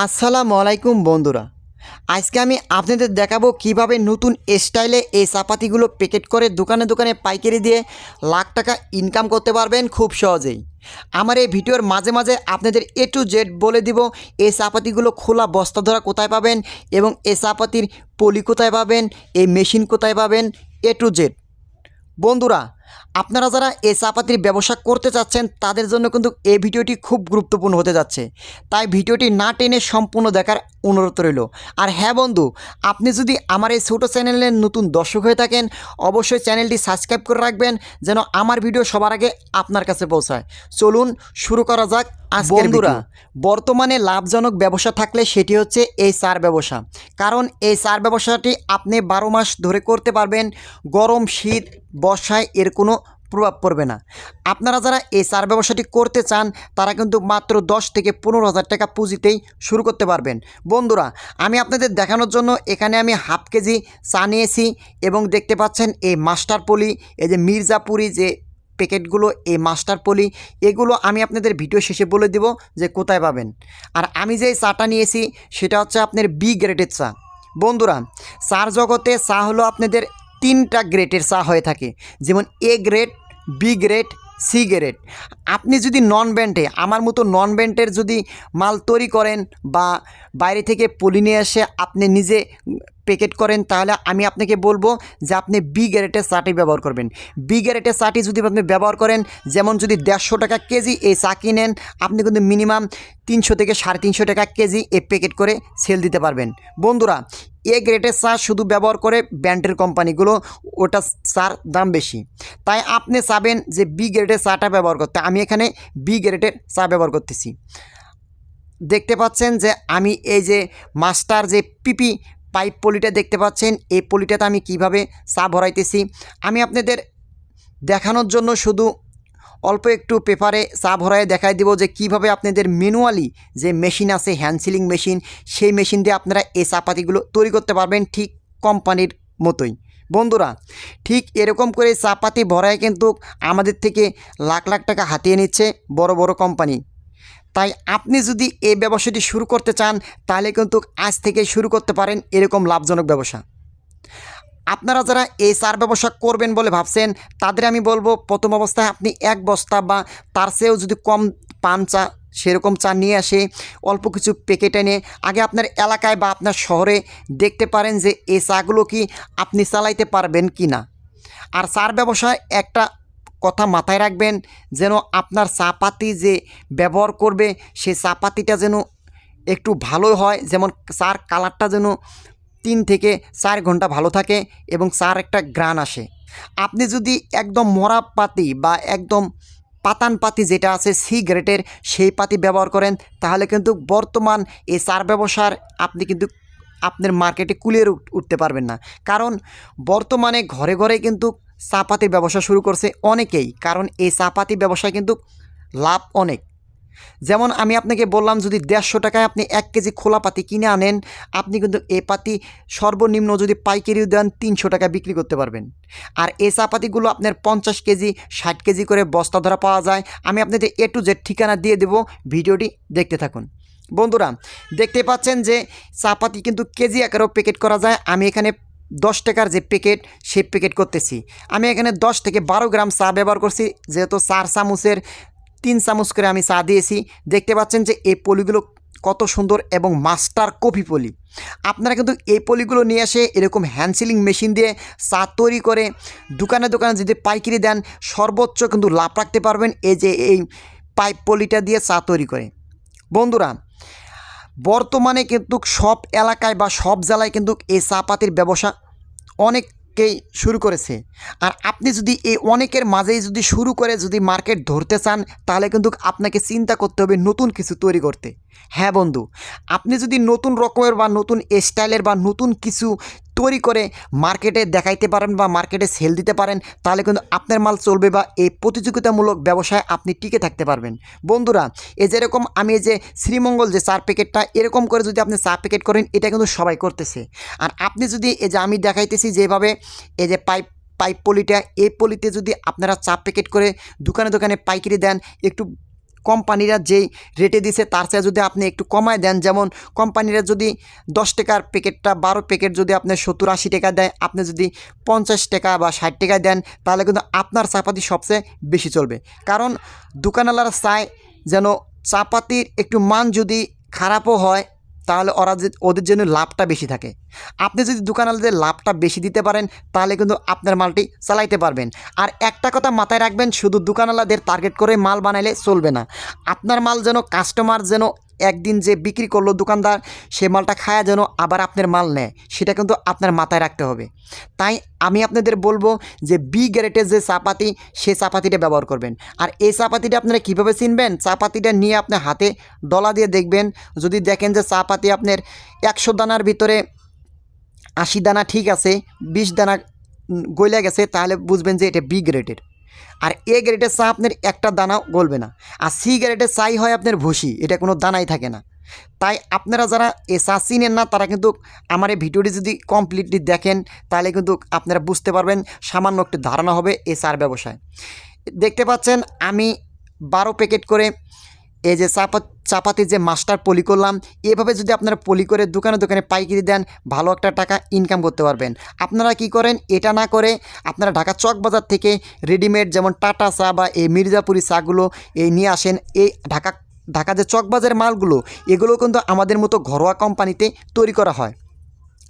আসসালামু আলাইকুম, বন্ধুরা। আজকে আমি আপনাদের দেখাবো কীভাবে নতুন স্টাইলে এই চাপাতিগুলো প্যাকেট করে দোকানে দোকানে পাইকারি দিয়ে লাখ টাকা ইনকাম করতে পারবেন খুব সহজেই। আমার এই ভিডিওর মাঝে মাঝে আপনাদের এ টু জেড বলে দিব, এই চাপাতিগুলো খোলা বস্তা ধরা কোথায় পাবেন এবং এই চাপাতির পলি কোথায় পাবেন, এই মেশিন কোথায় পাবেন এ টু জেড বন্ধুরা আপনারা যারা এই চাপাতির ব্যবসা করতে চাচ্ছেন তাদের জন্য কিন্তু এই ভিডিওটি খুব গুরুত্বপূর্ণ হতে যাচ্ছে। তাই ভিডিওটি না টেনে সম্পূর্ণ দেখার অনুরোধ রইল। আর হ্যাঁ বন্ধু আপনি যদি আমার এই ছোটো চ্যানেলের নতুন দর্শক হয়ে থাকেন অবশ্যই চ্যানেলটি সাবস্ক্রাইব করে রাখবেন যেন আমার ভিডিও সবার আগে আপনার কাছে পৌঁছায়। চলুন শুরু করা যাক বন্ধুরা বর্তমানে লাভজনক ব্যবসা থাকলে সেটি হচ্ছে এই সার ব্যবসা। কারণ এই সার ব্যবসাটি আপনি বারো মাস ধরে করতে পারবেন। গরম শীত বর্ষায় এর কোনো প্রভাব পড়বে না। আপনারা যারা এই সার ব্যবসাটি করতে চান, তারা কিন্তু মাত্র দশ থেকে পনেরো হাজার টাকা পুঁজিতেই শুরু করতে পারবেন। বন্ধুরা, আমি আপনাদের দেখানোর জন্য এখানে আমি হাফ কেজি চা নিয়েছি এবং দেখতে পাচ্ছেন এই মাস্টার পলি, এই যে মির্জাপুরি যে প্যাকেটগুলো, এই মাস্টার পলি, এগুলো আমি আপনাদের ভিডিও শেষে বলে দেব যে কোথায় পাবেন। আর আমি যে চাটা নিয়েছি, সেটা হচ্ছে আপনার বি গ্রেডের চা। বন্ধুরা, চার জগতে চা হলো আপনাদের তিনটা গ্রেডের চা হয়ে থাকে। যেমন A grade B grade C grade আপনি যদি নন ব্যান্ডে আমার মতো নন ব্যান্ডের যদি মাল তৈরি করেন বা বাইরে থেকে পলি নিয়ে এসে আপনি নিজে প্যাকেট করেন, তাহলে আমি আপনাকে বলব যে আপনি বি গ্রেডের চাটি ব্যবহার করবেন। বি গ্রেডের চাটি যদি আপনি ব্যবহার করেন, যেমন যদি দেড়শো টাকা কেজি এই চা কিনেন, আপনি কিন্তু মিনিমাম তিনশো থেকে সাড়ে তিনশো টাকা কেজি এ প্যাকেট করে সেল দিতে পারবেন। বন্ধুরা এ গ্রেডের চা শুধু ব্যবহার করে ব্র্যান্ডের কোম্পানিগুলো ওটা চার দাম বেশি। তাই আপনি চাবেন যে বি গ্রেডের চাটা ব্যবহার করতে। আমি এখানে বি গ্রেডের চা ব্যবহার করতেছি। দেখতে পাচ্ছেন যে আমি এই যে মাস্টার যে পিপি পাইপ পলিটা দেখতে পাচ্ছেন, এই পলিটাতে আমি কীভাবে চা ভরাইতেছি। আমি আপনাদের দেখানোর জন্য শুধু অল্প একটু পেপারে চা ভরায় দেখাই দিব যে কীভাবে আপনাদের ম্যানুয়ালি যে মেশিন আছে হ্যান্ড সিলিং মেশিন সেই মেশিন দিয়ে আপনারা এই চাপাতিগুলো তৈরি করতে পারবেন ঠিক কোম্পানির মতোই। বন্ধুরা, ঠিক এরকম করে চাপাতি ভরায় কিন্তু আমাদের থেকে লাখ লাখ টাকা হাতিয়ে নিচ্ছে বড় বড় কোম্পানি। তাই আপনি যদি এই ব্যবসাটি শুরু করতে চান, তাহলে কিন্তু আজ থেকে শুরু করতে পারেন এরকম লাভজনক ব্যবসা। আপনারা যারা এই চার ব্যবসা করবেন বলে ভাবছেন, তাদের আমি বলব, প্রথম অবস্থায় আপনি এক বস্তা বা তার চেয়েও যদি কম পান চা, সেরকম চা নিয়ে আসে অল্প কিছু প্যাকেট এনে আগে আপনার এলাকায় বা আপনার শহরে দেখতে পারেন যে এই চাগুলো কি আপনি চালাইতে পারবেন কি না। আর চার ব্যবসায় একটা কথা মাথায় রাখবেন, যেন আপনার চাপাতি যে ব্যবহার করবে সেই চাপাতিটা যেন একটু ভালো হয়, যেমন চার কালারটা যেন তিন থেকে চার ঘণ্টা ভালো থাকে এবং চার একটা গ্রান আসে। আপনি যদি একদম মরা পাতি বা একদম পাতান পাতি যেটা আছে সি গ্রেটের সেই পাতি ব্যবহার করেন, তাহলে কিন্তু বর্তমান এই চার ব্যবসার আপনি কিন্তু আপনার মার্কেটে কুলিয়ে উঠতে পারবেন না। কারণ বর্তমানে ঘরে ঘরে কিন্তু চাপাতির ব্যবসা শুরু করছে অনেকেই। কারণ এই চাপাতি ব্যবসায় কিন্তু লাভ অনেক। যেমন আমি আপনাকে বললাম যদি দেড়শো টাকায় আপনি এক কেজি খোলা পাতি কিনে আনেন, আপনি কিন্তু এ পাতি সর্বনিম্ন যদি পাইকারিও দেন তিনশো টাকা বিক্রি করতে পারবেন। আর এই চাপাতিগুলো আপনার পঞ্চাশ কেজি, ষাট কেজি করে বস্তা ধরা পাওয়া যায়। আমি আপনাদের এ টু জেড ঠিকানা দিয়ে দেবো, ভিডিওটি দেখতে থাকুন। বন্ধুরা, দেখতে পাচ্ছেন যে চাপাতি কিন্তু কেজি আকারেও প্যাকেট করা যায়। আমি এখানে দশ টাকার যে প্যাকেট, সেই প্যাকেট করতেছি। আমি এখানে দশ থেকে বারো গ্রাম চা ব্যবহার করছি, যেহেতু চার চামচের তিন চামচ করে আমি চা দিয়েছি। দেখতে পাচ্ছেন যে এই পলিগুলো কত সুন্দর এবং মাস্টার কফি পলি। আপনারা কিন্তু এই পলিগুলো নিয়ে এসে এরকম হ্যান্ড সিলিং মেশিন দিয়ে চা তৈরি করে দোকানে দোকানে যদি পাইকারি দেন, সর্বোচ্চ কিন্তু লাভ রাখতে পারবেন এই যে এই পাইপ পলিটা দিয়ে চা তৈরি করে। বন্ধুরা, বর্তমানে কিন্তু সব এলাকায় বা সব জেলায় কিন্তু এই চা পাতির ব্যবসা অনেককেই শুরু করেছে। আর আপনি যদি এই অনেকের মাঝেই যদি শুরু করে যদি মার্কেট ধরতে চান, তাহলে কিন্তু আপনাকে চিন্তা করতে হবে নতুন কিছু তৈরি করতে। হ্যাঁ বন্ধু, আপনি যদি নতুন রকমের বা নতুন স্টাইলের বা নতুন কিছু তৈরি করে মার্কেটে দেখাইতে পারেন বা মার্কেটে সেল দিতে পারেন, তাহলে কিন্তু আপনার মাল চলবে বা এই প্রতিযোগিতামূলক ব্যবসায় আপনি টিকে থাকতে পারবেন। বন্ধুরা, এই যেরকম আমি যে শ্রীমঙ্গল যে চার প্যাকেটটা, এরকম করে যদি আপনি চা প্যাকেট করেন, এটা কিন্তু সবাই করতেছে। আর আপনি যদি এই যে আমি দেখাইতেছি যেভাবে এই যে পাইপ পাইপ পলিটা, এই পলিতে যদি আপনারা চা প্যাকেট করে দোকানে দোকানে পাইকারি দেন, একটু কোম্পানিরা যেই রেটে দিছে, তার চেয়ে যদি আপনি একটু কমায় দেন, যেমন কোম্পানিরা যদি দশ টাকার প্যাকেটটা বারো প্যাকেট যদি আপনি সত্তর আশি টাকা দেয়, আপনি যদি পঞ্চাশ টাকা বা ষাট টাকা দেন, তাহলে কিন্তু আপনার চাপাতি সবচেয়ে বেশি চলবে। কারণ দোকানওয়ালারা চায় যেন চাপাতির একটু মান যদি খারাপও হয় তাহলে ওরা যে ওদের জন্য লাভটা বেশি থাকে। আপনি যদি দোকানওয়ালাদের লাভটা বেশি দিতে পারেন, তাহলে কিন্তু আপনার মালটি চালাইতে পারবেন। আর একটা কথা মাথায় রাখবেন, শুধু দোকানওয়ালাদের টার্গেট করে মাল বানাইলে চলবে না। আপনার মাল যেন কাস্টমার যেন একদিন যে বিক্রি করল দোকানদার, সে মালটা খায়া যেন আবার আপনার মাল নেয়। সেটা কিন্তু আপনার মাথায় রাখতে হবে। তাই আমি আপনাদের বলব যে বি গ্রেটের যে চাপাতি, সে চাপাতিটা ব্যবহার করবেন। আর এই চাপাতিটা আপনারা কীভাবে চিনবেন? চাপাতিটা নিয়ে আপনার হাতে ডলা দিয়ে দেখবেন। যদি দেখেন যে চাপাতি আপনার একশো দানার ভিতরে আশি দানা ঠিক আছে, বিশ দানা গলে গেছে, তাহলে বুঝবেন যে এটা বি গ্রেডের আর এ গ্রেডের চা আপনার একটা দানাও গলবে না। আর সি গ্রেডের চাই হয় আপনার ভুসি, এটা কোনো দানাই থাকে না। তাই আপনারা যারা এ চা চিনেন না, তারা কিন্তু আমার এই ভিডিওটি যদি কমপ্লিটলি দেখেন, তাহলে কিন্তু আপনারা বুঝতে পারবেন সামান্য একটু ধারণা হবে এ চার ব্যবসায়। দেখতে পাচ্ছেন, আমি বারো প্যাকেট করে এই যে চাপা চাপাতির যে মাস্টার পলি করলাম, এভাবে যদি আপনারা পলি করে দোকানে দোকানে পাইকিরি দেন, ভালো একটা টাকা ইনকাম করতে পারবেন। আপনারা কি করেন? এটা না করে আপনারা ঢাকা চক বাজার থেকে রেডিমেড যেমন টাটা চা বা এই মির্জাপুরি চাগুলো এই নিয়ে আসেন। এই ঢাকা ঢাকা যে চকবাজারের মালগুলো, এগুলো কিন্তু আমাদের মতো ঘরোয়া কোম্পানিতে তৈরি করা হয়।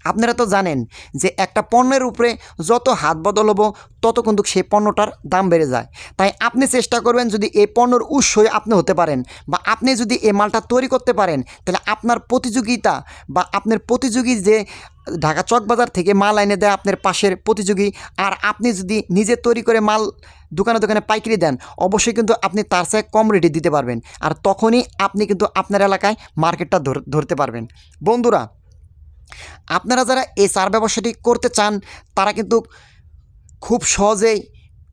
আপনারা তো জানেন যে একটা পণ্যের উপরে যত হাত বদল হব, তত কিন্তু সেই পণ্যটার দাম বেড়ে যায়। তাই আপনি চেষ্টা করবেন যদি এই পণ্যর উৎসই আপনি হতে পারেন বা আপনি যদি এই মালটা তৈরি করতে পারেন, তাহলে আপনার প্রতিযোগিতা বা আপনার প্রতিযোগী যে ঢাকা চকবাজার থেকে মাল এনে দেয় আপনার পাশের প্রতিযোগী, আর আপনি যদি নিজে তৈরি করে মাল দোকানে দোকানে পাইকারি দেন, অবশ্যই কিন্তু আপনি তার সাথে কম রেটে দিতে পারবেন। আর তখনই আপনি কিন্তু আপনার এলাকায় মার্কেটটা ধর- ধরতে পারবেন। বন্ধুরা আপনারা যারা এই চার ব্যবসাটি করতে চান, তারা কিন্তু খুব সহজেই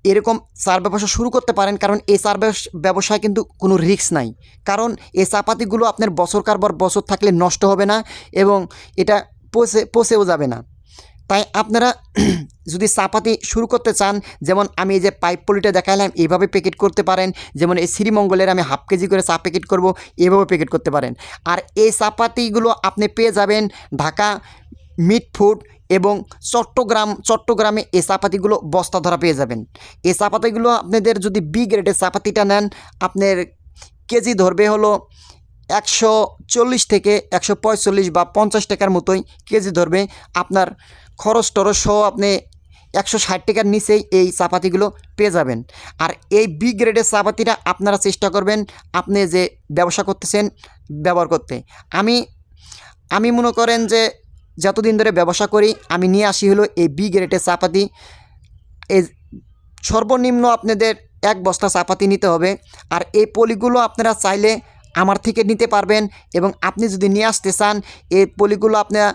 এরকম চার ব্যবসা শুরু করতে পারেন, কারণ এই চার ব্যবস- ব্যবসায় কিন্তু কোনো রিস্ক নাই। কারণ এই চাপাতিগুলো আপনার বছর কারবার বছর থাকলে নষ্ট হবে না এবং এটা পচে, পচেও যাবে না। তাই আপনারা যদি চাপাতি শুরু করতে চান, যেমন আমি এই যে পাইপ পলিটা দেখালাম এইভাবে প্যাকেট করতে পারেন। যেমন এই শ্রীমঙ্গলের আমি হাফ কেজি করে চা প্যাকেট করব, এভাবে প্যাকেট করতে পারেন। আর এই চাপাতিগুলো আপনি পেয়ে যাবেন ঢাকা মিট ফুড এবং চট্টগ্রাম, চট্টগ্রামে এই চাপাতিগুলো বস্তা ধরা পেয়ে যাবেন। এই চাপাতিগুলো আপনাদের যদি বি গ্রেডের চাপাতিটা নেন, আপনার কেজি ধরবে হলো একশো চল্লিশ থেকে একশো পঁয়তাল্লিশ বা পঞ্চাশ টাকার মতোই কেজি ধরবে। আপনার খরচ টরচ সহ আপনি একশো ষাট টাকার নিচেই এই চাপাতিগুলো পেয়ে যাবেন। আর এই বি গ্রেডের চাপাতিটা আপনারা চেষ্টা করবেন আপনি যে ব্যবসা করতেছেন ব্যবহার করতে। আমি আমি মনে করেন যে যতদিন ধরে ব্যবসা করি, আমি নিয়ে আসি হলো এই বি গ্রেডের চাপাতি। এই সর্বনিম্ন আপনাদের এক বস্তা চাপাতি নিতে হবে। আর এই পলিগুলো আপনারা চাইলে আমার থেকে নিতে পারবেন এবং আপনি যদি নিয়ে আসতে চান, এই পলিগুলো আপনারা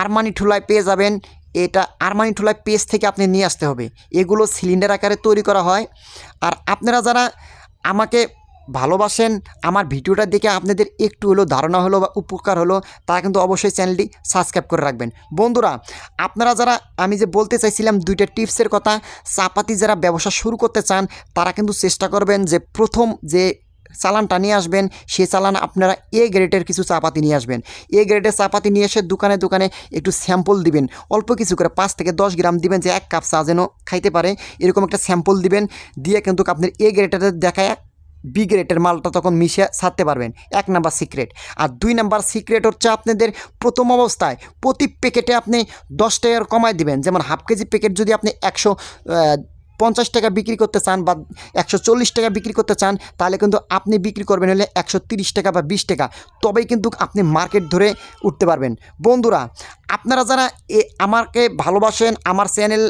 আরমানি ঠুলায় পেয়ে যাবেন। এটা আরমানি ঠুলায় পেজ থেকে আপনি নিয়ে আসতে হবে। এগুলো সিলিন্ডার আকারে তৈরি করা হয়। আর আপনারা যারা আমাকে ভালোবাসেন, আমার ভিডিওটা দেখে আপনাদের একটু হলেও ধারণা হলো বা উপকার হলো, তারা কিন্তু অবশ্যই চ্যানেলটি সাবস্ক্রাইব করে রাখবেন। বন্ধুরা, আপনারা যারা আমি যে বলতে চাইছিলাম দুইটা টিপসের কথা, চাপাতি যারা ব্যবসা শুরু করতে চান, তারা কিন্তু চেষ্টা করবেন যে প্রথম যে চালানটা নিয়ে আসবেন সে চালান আপনারা এ গ্রেডের কিছু চাপাতি নিয়ে আসবেন। এ গ্রেডের চাপাতি নিয়ে এসে দোকানে দোকানে একটু স্যাম্পল দিবেন। অল্প কিছু করে পাঁচ থেকে দশ গ্রাম দিবেন যে এক কাপ চা যেন খাইতে পারে। এরকম একটা স্যাম্পল দিবেন, দিয়ে কিন্তু আপনার এ গ্রেডের দেখায় বি গ্রেডের মালটা তখন মিশিয়ে ছাড়তে পারবেন। এক নাম্বার সিক্রেট আর দুই নাম্বার সিক্রেট হচ্ছে আপনাদের প্রথম অবস্থায় প্রতি প্যাকেটে আপনি দশ টাকার কমায় দিবেন। যেমন হাফ কেজি প্যাকেট যদি আপনি একশো পঞ্চাশ টাকা বিক্রি করতে চান বা একশো চল্লিশ টাকা বিক্রি করতে চান, তাহলে কিন্তু আপনি বিক্রি করবেন হলে একশো টাকা বা বিশ টাকা। তবেই কিন্তু আপনি মার্কেট ধরে উঠতে পারবেন। বন্ধুরা, আপনারা যারা এ আমাকে ভালোবাসেন, আমার চ্যানেল,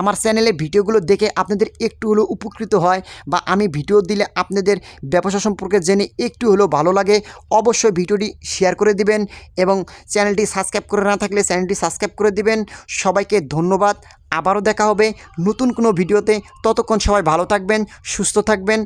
আমার চ্যানেলে ভিডিওগুলো দেখে আপনাদের একটু হলেও উপকৃত হয় বা আমি ভিডিও দিলে আপনাদের ব্যবসা সম্পর্কে জেনে একটু হলেও ভালো লাগে, অবশ্যই ভিডিওটি শেয়ার করে দিবেন এবং চ্যানেলটি সাবস্ক্রাইব করে না থাকলে চ্যানেলটি সাবস্ক্রাইব করে দিবেন। সবাইকে ধন্যবাদ। আবারও দেখা হবে নতুন কোনো ভিডিওতে। ততক্ষণ সবাই ভালো থাকবেন সুস্থ থাকবেন।